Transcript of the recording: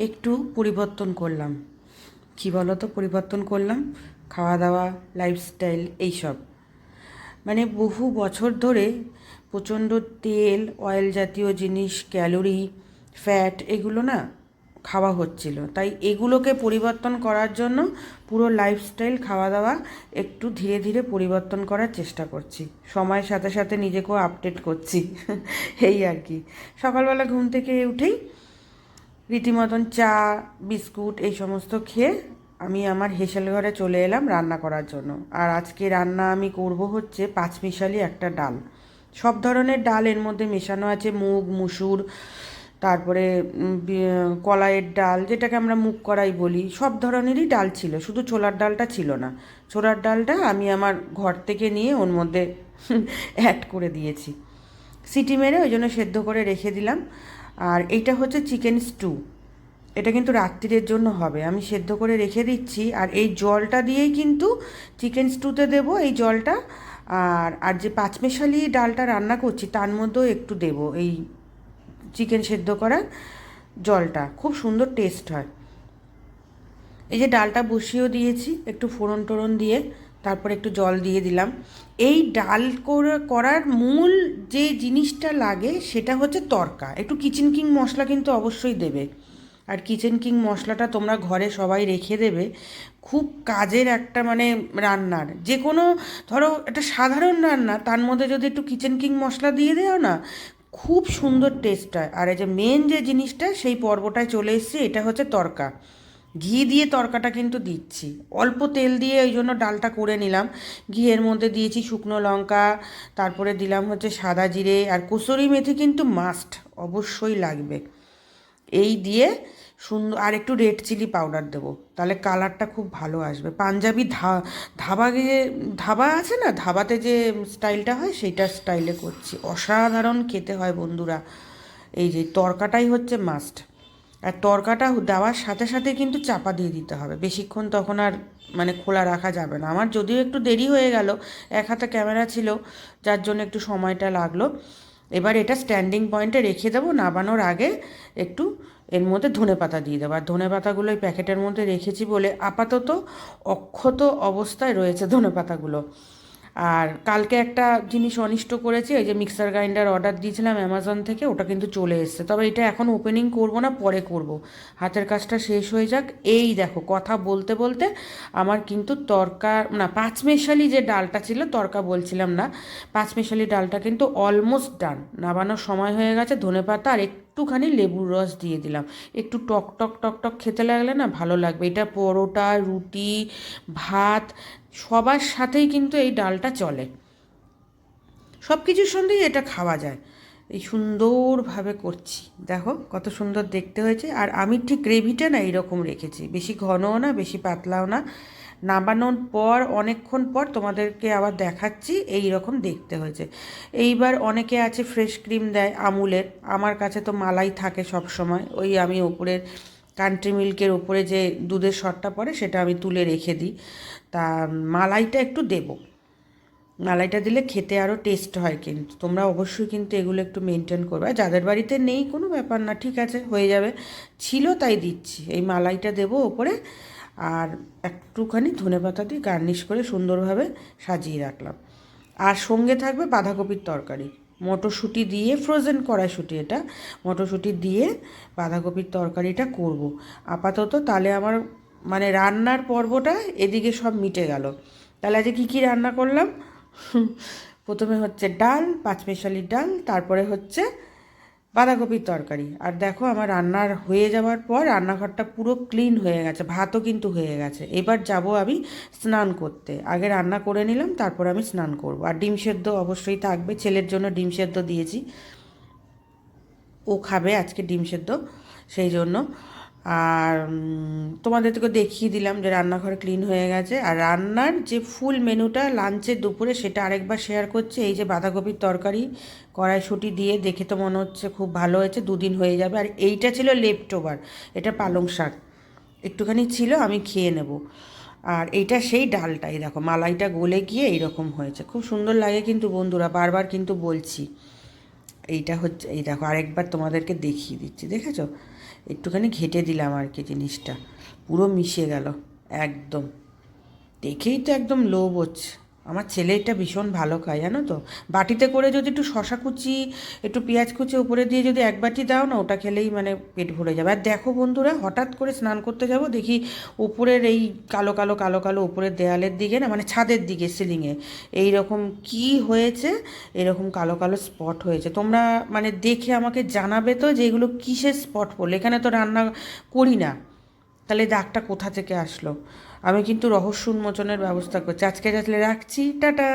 একটু পরিবর্তন করলাম। কী বলো তো পরিবর্তন করলাম। খাওয়া দাওয়া লাইফস্টাইল এইসব। মানে বহু বছর ধরে প্রচণ্ড তেল অয়েল জাতীয় জিনিস ক্যালোরি ফ্যাট এগুলো না খাওয়া হচ্ছিল। তাই এগুলোকে পরিবর্তন করার জন্য পুরো লাইফস্টাইল খাওয়া দাওয়া একটু ধীরে ধীরে পরিবর্তন করার চেষ্টা করছি। সময়ের সাথে সাথে নিজেকেও আপডেট করছি। এই আর কি। সকালবেলা ঘুম থেকে উঠেই রীতিমতন চা, বিস্কুট এই সমস্ত খেয়ে আমি আমার হেসেল ঘরে চলে এলাম রান্না করার জন্য। আর আজকে রান্না আমি করব হচ্ছে পাঁচমিশালি একটা ডাল। সব ধরনের ডাল এর মধ্যে মেশানো আছে, মুগ, মুসুর, তারপরে কলাইয়ের ডাল, যেটাকে আমরা মুগ করাই বলি, সব ধরনেরই ডাল ছিল, শুধু ছোলার ডালটা ছিল না। ছোলার ডালটা আমি আমার ঘর থেকে নিয়ে ওর মধ্যে অ্যাড করে দিয়েছি। সিটি মেরে ওই জন্য সেদ্ধ করে রেখে দিলাম। আর এইটা হচ্ছে চিকেন স্টু। এটা কিন্তু রাত্রিরের জন্য হবে। আমি সেদ্ধ করে রেখে দিচ্ছি। আর এই জলটা দিয়েই কিন্তু চিকেন স্টুতে দেব এই জলটা। আর আর যে পাঁচমেশালি ডালটা রান্না করছি, তার মধ্যেও একটু দেব এই চিকেন সেদ্ধ করার জলটা। খুব সুন্দর টেস্ট হয়। এই যে ডালটা বসিয়েও দিয়েছি, একটু ফোড়ন টোড়ন দিয়ে। তারপর একটু জল দিয়ে দিলাম। এই ডাল করে- করার মূল যে জিনিসটা লাগে সেটা হচ্ছে তরকা। একটু কিচেন কিং মশলা কিন্তু অবশ্যই দেবে। আর কিচেন কিং মশলাটা তোমরা ঘরে সবাই রেখে দেবে। খুব কাজের একটা মানে রান্নার। যে কোনো ধরো একটা সাধারণ রান্না, তার মধ্যে যদি একটু কিচেন কিং মশলা দিয়ে দেও না, খুব সুন্দর টেস্ট হয়। আর এই যে মেন যে জিনিসটা, সেই পর্বটায় চলে এসেছে, এটা হচ্ছে তরকা। ঘি দিয়ে তরকাটা কিন্তু দিচ্ছি। অল্প তেল দিয়ে ওই জন্য ডালটা করে নিলাম। ঘিয়ের মধ্যে দিয়েছি শুকনো লঙ্কা, তারপরে দিলাম হচ্ছে সাদা জিরে আর কসুরি মেথি কিন্তু মাস্ট অবশ্যই লাগবে। এই দিয়ে সুন্দর, আর একটু রেড চিলি পাউডার দেবো, তাহলে কালারটা খুব ভালো আসবে। পাঞ্জাবি ধা, ধাবা গিয়ে ধাবা আছে না? ধাবাতে যে স্টাইলটা হয় সেইটা স্টাইলে করছি। অসাধারণ খেতে হয় বন্ধুরা। এই যে তরকাটাই হচ্ছে মাস্ট আর তরকাটা দেওয়ার সাথে সাথে কিন্তু চাপা দিয়ে দিতে হবে। বেশিক্ষণ তখন আর মানে খোলা রাখা যাবে না। আমার যদিও একটু দেরি হয়ে গেল, এক হাতে ক্যামেরা ছিল, যার জন্য একটু সময়টা লাগল। এবার এটা স্ট্যান্ডিং পয়েন্টে রেখে দেবো নাবানোর আগে একটু এর মধ্যে ধনে পাতা দিয়ে দেবো। আর ধনে পাতাগুলো ওই প্যাকেটের মধ্যে রেখেছি বলে আপাতত অক্ষত অবস্থায় রয়েছে ধনে পাতাগুলো। আর কালকে একটা জিনিস অনিষ্ট করেছি, এই যে মিক্সার গ্রাইন্ডার অর্ডার দিয়েছিলাম অ্যামাজন থেকে, ওটা কিন্তু চলে এসছে। তবে এটা এখন ওপেনিং করব না, পরে করব। হাতের কাজটা শেষ হয়ে যাক। এই দেখো, কথা বলতে বলতে আমার কিন্তু তরকা, না, পাঁচমেশালি যে ডালটা ছিল, তরকা বলছিলাম না, পাঁচমেশালি ডালটা কিন্তু অলমোস্ট ডান নাবানোর সময় হয়ে গেছে, ধনেপাতা আর একটুখানি লেবুর রস দিয়ে দিলাম। একটু টক টক টক টক খেতে লাগলে না ভালো লাগবে। এটা পরোটা, রুটি, ভাত, সবার সাথেই কিন্তু এই ডালটা চলে। সব কিছুর সঙ্গেই এটা খাওয়া যায়। এই সুন্দরভাবে করছি। দেখো কত সুন্দর দেখতে হয়েছে। আর আমি ঠিক গ্রেভিটা না এইরকম রেখেছি। বেশি ঘনও না, বেশি পাতলাও না। নামানোর পর, অনেকক্ষণ পর তোমাদেরকে আবার দেখাচ্ছি এই রকম দেখতে হয়েছে। এইবার অনেকে আছে ফ্রেশ ক্রিম দেয় আমুলের। আমার কাছে তো মালাই থাকে সব সময়। ওই আমি ওপরের কান্ট্রি মিল্কের ওপরে যে দুধের শটটা পড়ে, সেটা আমি তুলে রেখে দিই। তা মালাইটা একটু দেবো। মালাইটা দিলে খেতে আরও টেস্ট হয় কিন্তু। তোমরা অবশ্যই কিন্তু এগুলো একটু মেনটেন করবে। যাদের বাড়িতে নেই, কোনো ব্যাপার না, ঠিক আছে, হয়ে যাবে। ছিল তাই দিচ্ছি। এই মালাইটা দেবো ওপরে। আর একটুখানি ধনেপাতা দিয়ে গার্নিশ করে সুন্দরভাবে সাজিয়ে রাখলাম। আর সঙ্গে থাকবে বাঁধাকপির তরকারি। মটরশুঁটি দিয়ে ফ্রোজেন কড়াইশুঁটি এটা। মটরশুঁটি দিয়ে বাঁধাকপির তরকারিটা করব। আপাতত তাহলে আমার মানে রান্নার পর্বটা এদিকে সব মিটে গেল। তাহলে আজকে কী কী রান্না করলাম? প্রথমে হচ্ছে ডাল পাঁচমেশালির ডাল, তারপরে হচ্ছে বাঁধাকপির তরকারি। আর দেখো আমার রান্নার হয়ে যাওয়ার পর রান্নাঘরটা পুরো ক্লিন হয়ে গেছে, ভাতও কিন্তু হয়ে গেছে। এবার যাব আমি স্নান করতে। আগে রান্না করে নিলাম, তারপর আমি স্নান করব। আর ডিম সেদ্ধ অবশ্যই থাকবে, ছেলের জন্য ডিম সেদ্ধ দিয়েছি। ও খাবে আজকে ডিম সেদ্ধ, সেই জন্য। আর তোমাদেরকে দেখিয়ে দিলাম যে রান্নাঘর ক্লিন হয়ে গেছে। আর রান্নার যে ফুল মেনুটা লাঞ্চের দুপুরে সেটা আরেকবার শেয়ার করছে। এই যে বাঁধাকপির তরকারি, কড়াইশুঁটি দিয়ে দেখে তো মনে হচ্ছে খুব ভালো হয়েছে, দুদিন হয়ে যাবে। আর এইটা ছিল লেফট ওভার এটা পালং শাক। একটুখানি ছিল, আমি খেয়ে নেব। আর এইটা সেই ডালটাই, দেখো, মালাইটা গলে গিয়ে এইরকম হয়েছে। খুব সুন্দর লাগে কিন্তু বন্ধুরা, বারবার কিন্তু বলছি। এইটা হচ্ছে, এই দেখো, আরেকবার তোমাদেরকে দেখিয়ে দিচ্ছি, দেখেছ? একটুখানি ঘেটে দিলাম আর কি জিনিসটা। পুরো মিশে গেল, একদম। দেখেই তো একদম লোভ হচ্ছে আমার ছেলে এটা ভীষণ ভালো খায়, জানো তো? বাটিতে করে যদি একটু শশা কুচি, একটু পেঁয়াজ কুচি উপরে দিয়ে যদি এক বাটি দাও না, ওটা খেলেই মানে পেট ভরে যাবে। আর দেখো বন্ধুরা, হঠাৎ করে স্নান করতে যাব, দেখি উপরের এই কালো কালো কালো কালো উপরের দেয়ালের দিকে না মানে ছাদের দিকে সিলিংয়ে এই রকম কি হয়েছে? এরকম কালো কালো স্পট হয়েছে। তোমরা মানে দেখে আমাকে জানাবে তো যে এগুলো কিসের স্পট পড়ল এখানে তো রান্না করি না। তাহলে দাগটা কোথা থেকে আসলো? আমি কিন্তু রহস্য উন্মোচনের ব্যবস্থা করছি। আজকে যাচ্লে রাখছি টাটা!